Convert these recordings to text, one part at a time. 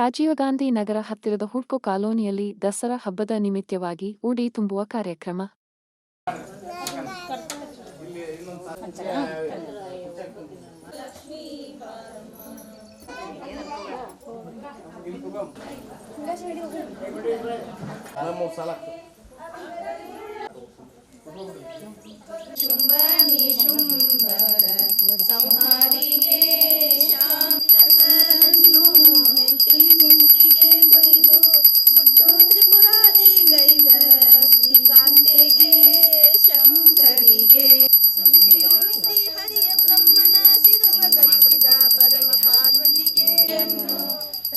ರಾಜೀವ್ ಗಾಂಧಿ ನಗರ ಹತ್ತಿರದ ಹುಡ್ಕೋ ಕಾಲೋನಿಯಲ್ಲಿ ದಸರಾ ಹಬ್ಬದ ನಿಮಿತ್ತವಾಗಿ ಉಡಿ ತುಂಬುವ ಕಾರ್ಯಕ್ರಮ.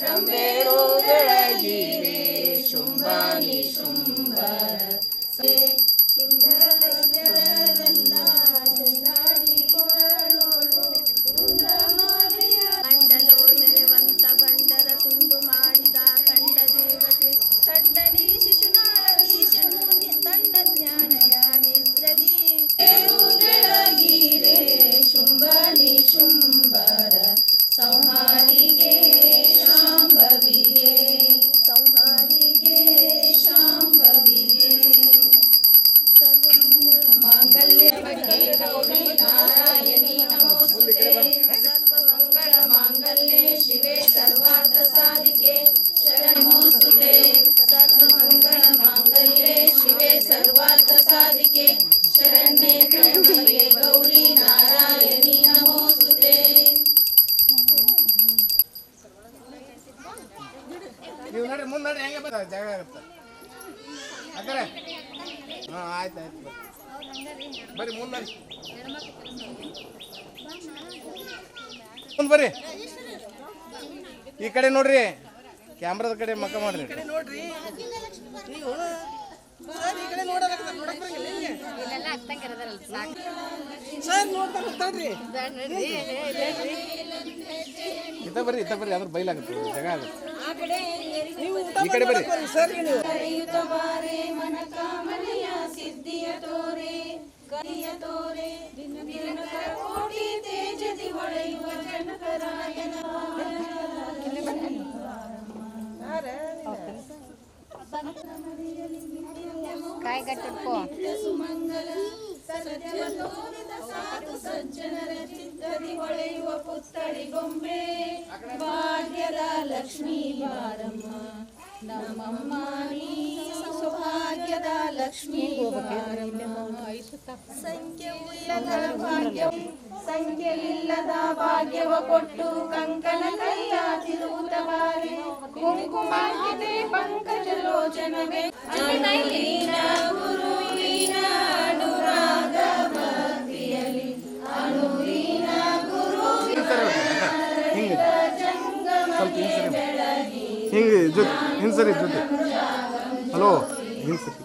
ರಂಬೇರು ಬೆಳಗಿರೆ ಶುಂಭಾನಿ ಶುಂಭರ ನೀವು ನೋಡ್ರಿ ಮುಂದೆ ನೋಡ್ರಿ ಹೆಂಗೆ ಬರ್ತಾರೆ ಜಾಗ ಆಗುತ್ತೆ ಅಕ್ಕರೆ ಹಾಂ ಆಯ್ತು ಆಯ್ತು ಬರ್ರಿ ಮುಂದೆ ಮುಂದೆ ಬರ್ರಿ ಈ ಕಡೆ ನೋಡ್ರಿ ಕ್ಯಾಮ್ರಾದ ಕಡೆ ಮಕ್ಕ ಮಾಡ್ರಿ ಇತ್ತ ಬರ್ರಿ ಇತ್ತ ಬರ್ರಿ ಅದ್ರ ಬೈಲಾಗುತ್ತೆ ಜಾಗ ಆಗುತ್ತೆ. ಈ ಕಡೆ ಬರ್ರಿ. ಕರೆಯುತ್ತ ಬಾರೆ ಮನ ಕಾಮನೆಯ ಸಿದ್ಧಿಯ ತೋರೆ ತೋರೆ ದಿನಕರ ಕೋಟಿ ತೇಜದಿ ಹೊಳೆಯುವ ಜನಕರಾಯನ ಸುಮಂಗಲ ತೋರಿದ ಸಾಧು ಸಜ್ಜನರ ಚಿತ್ತದಿ ಹೊಳೆಯುವ ಪುತ್ತಳಿ ಗೊಂಬೆ ಭಾಗ್ಯದ ಲಕ್ಷ್ಮೀ ಬಾರಮ್ಮ. ನಮ್ಮಮ್ಮ ನೀ ಸೌಭಾಗ್ಯದ ಲಕ್ಷ್ಮೀ ಸಂಖ್ಯೆಯಿಲ್ಲದ ಭಾಗ್ಯ ಸಂಖ್ಯೆಯಿಲ್ಲದ ಭಾಗ್ಯವ ಕೊಟ್ಟು ಕಂಕಣ ಕೈಯ ತಿರುವುತವಾರೆ ಕುಂಕುಮಾಂಕಿತೆ ಪಂಕಜ ಲೋಚನವೇ. ಗುರುವಿನ ಅನುರಾಗ ಜೊತೆ ಹಿಂಗೆ. ಸರಿ ಜೊತೆ ಹಲೋ ಹಿಂಗೆ ಸರಿ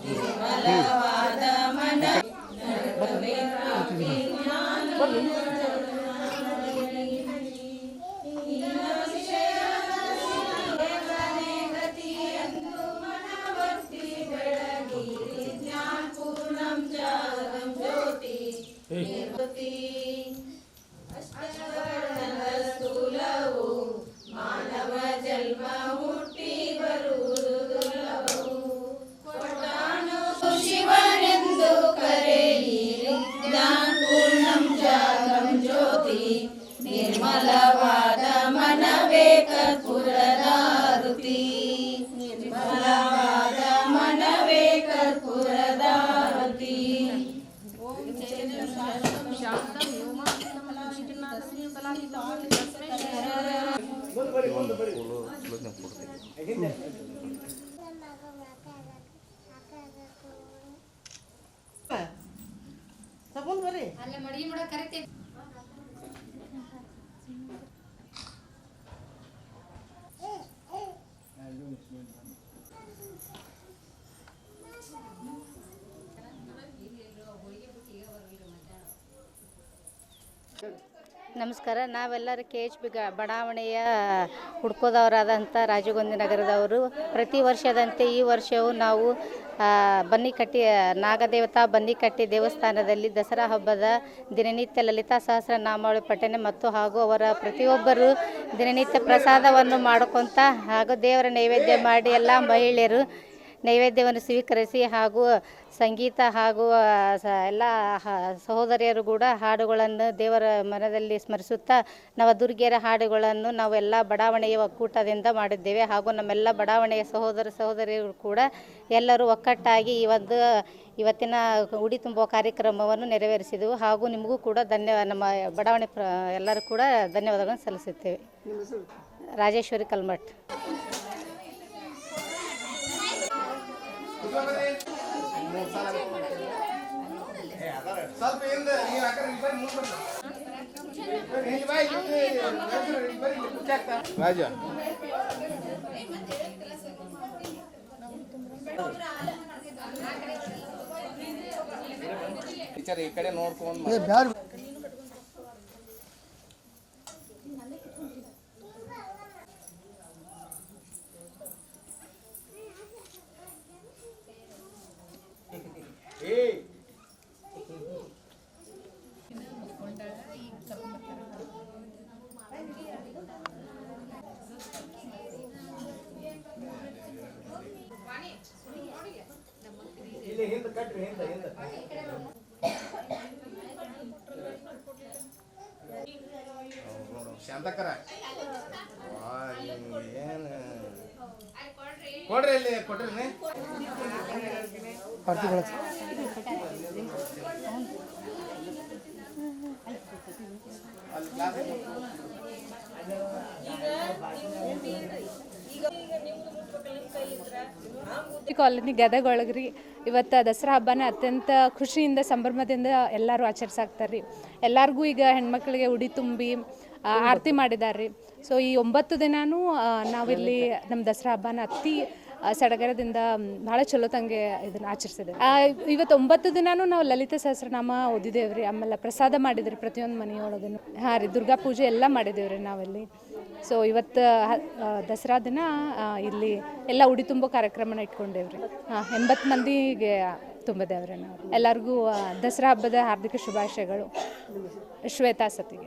ತಗೊಂಡ್ ಬರ್ರಿ ಅಲ್ಲೇ ಮಡಿಗೆ ಮಾಡಕ್ ಕರಿತೈತಿ Good. ನಮಸ್ಕಾರ. ನಾವೆಲ್ಲರೂ ಕೆ ಎಚ್ ಬಿ ಬಡಾವಣೆಯ ಹುಡ್ಕೋದವರಾದಂಥ ರಾಜಗೊಂದಿ ನಗರದವರು. ಪ್ರತಿ ವರ್ಷದಂತೆ ಈ ವರ್ಷವೂ ನಾವು ಬನ್ನಿಕಟ್ಟಿ, ನಾಗದೇವತಾ ಬನ್ನಿಕಟ್ಟಿ ದೇವಸ್ಥಾನದಲ್ಲಿ ದಸರಾ ಹಬ್ಬದ ದಿನನಿತ್ಯ ಲಲಿತಾ ಸಹಸ್ರ ನಾಮಾವಳಿ ಪಠನೆ ಮತ್ತು ಹಾಗೂ ಅವರ ಪ್ರತಿಯೊಬ್ಬರು ದಿನನಿತ್ಯ ಪ್ರಸಾದವನ್ನು ಮಾಡ್ಕೊತ ಹಾಗೂ ದೇವರ ನೈವೇದ್ಯ ಮಾಡಿ ಎಲ್ಲ ಮಹಿಳೆಯರು ನೈವೇದ್ಯವನ್ನು ಸ್ವೀಕರಿಸಿ ಹಾಗೂ ಸಂಗೀತ ಹಾಗೂ ಎಲ್ಲ ಸಹೋದರಿಯರು ಕೂಡ ಹಾಡುಗಳನ್ನು ದೇವರ ಮನದಲ್ಲಿ ಸ್ಮರಿಸುತ್ತಾ ನವದುರ್ಗಿಯರ ಹಾಡುಗಳನ್ನು ನಾವೆಲ್ಲ ಬಡಾವಣೆಯ ಒಕ್ಕೂಟದಿಂದ ಮಾಡಿದ್ದೇವೆ. ಹಾಗೂ ನಮ್ಮೆಲ್ಲ ಬಡಾವಣೆಯ ಸಹೋದರ ಸಹೋದರಿಯರು ಕೂಡ ಎಲ್ಲರೂ ಒಕ್ಕಟ್ಟಾಗಿ ಈ ಒಂದು ಇವತ್ತಿನ ಉಡಿ ತುಂಬುವ ಕಾರ್ಯಕ್ರಮವನ್ನು ನೆರವೇರಿಸಿದೆವು. ಹಾಗೂ ನಿಮಗೂ ಕೂಡ ಧನ್ಯವಾದ ನಮ್ಮ ಬಡಾವಣೆ ಪ್ರ ಎಲ್ಲರೂ ಕೂಡ ಧನ್ಯವಾದಗಳನ್ನು ಸಲ್ಲಿಸುತ್ತೇವೆ. ರಾಜೇಶ್ವರಿ ಕಲ್ಮಠ್ ಮೂರು ಸಾಲ ಸ್ವಲ್ಪ ಹಿಂದೆ ನೀವು ಆ ಕಡೆ ಇಲ್ಲಿ ಬರ್ರಿ ಮುಂದೆ ಬರ್ರಿ ಇಲ್ಲಿ ಬಾ, ಇಲ್ಲಿ ಇಲ್ಲಿ ಬರ್ರಿ, ಇಲ್ಲಿ ಕುರ್ಚಿ ಹಾಕ್ತಾ. ರಾಜ ಟೀಚರ್ ಈ ಕಡೆ ನೋಡ್ಕೊಂಡು ಶಾಂತಕರ. ಏನು ಕೊಡ್ರಿ ಇಲ್ಲಿ ಕೊಡ್ರಿ ಅಲ್ಲಿ ಕಾಲನಿ ಗದಗ ರೀ ಇವತ್ತು ದಸರಾ ಹಬ್ಬನ ಅತ್ಯಂತ ಖುಷಿಯಿಂದ, ಸಂಭ್ರಮದಿಂದ ಎಲ್ಲರೂ ಆಚರಿಸಾಕ್ತಾರೆ ರೀ ಎಲ್ಲರಿಗೂ ಈಗ ಹೆಣ್ಮಕ್ಳಿಗೆ ಉಡಿ ತುಂಬಿ ಆರತಿ ಮಾಡಿದ್ದಾರೆ ರೀ ಸೊ ಈ ಒಂಬತ್ತು ದಿನಾನೂ ನಾವಿಲ್ಲಿ ನಮ್ಮ ದಸರಾ ಹಬ್ಬನ ಅತಿ ಸಡಗರದಿಂದ ಭಾಳ ಚಲೋ ತಂಗೆ ಇದನ್ನು ಆಚರಿಸಿದೆ ಇವತ್ತು ಒಂಬತ್ತು ದಿನಾನೂ ನಾವು ಲಲಿತ ಸಹಸ್ರನಾಮ ಓದಿದೇವ್ರಿ. ಆಮೇಲೆ ಪ್ರಸಾದ ಮಾಡಿದ್ರಿ ಪ್ರತಿಯೊಂದು ಮನೆಯೊಳಗೂ ಹಾಂ ರೀ, ದುರ್ಗಾ ಪೂಜೆ ಎಲ್ಲ ಮಾಡಿದೇವ್ರಿ ನಾವಿಲ್ಲಿ. ಸೊ ಇವತ್ತು ದಸರಾ ದಿನ ಇಲ್ಲಿ ಎಲ್ಲ ಉಡಿ ತುಂಬೋ ಕಾರ್ಯಕ್ರಮನ ಇಟ್ಕೊಂಡೇವ್ರಿ. ಹಾಂ ಎಂಬತ್ತು ಮಂದಿಗೆ ತುಂಬಿದೇವ್ರಿ ನಾವು. ಎಲ್ಲರಿಗೂ ದಸರಾ ಹಬ್ಬದ ಹಾರ್ದಿಕ ಶುಭಾಶಯಗಳು. ಶ್ವೇತಾ ಸತಿಗೆ.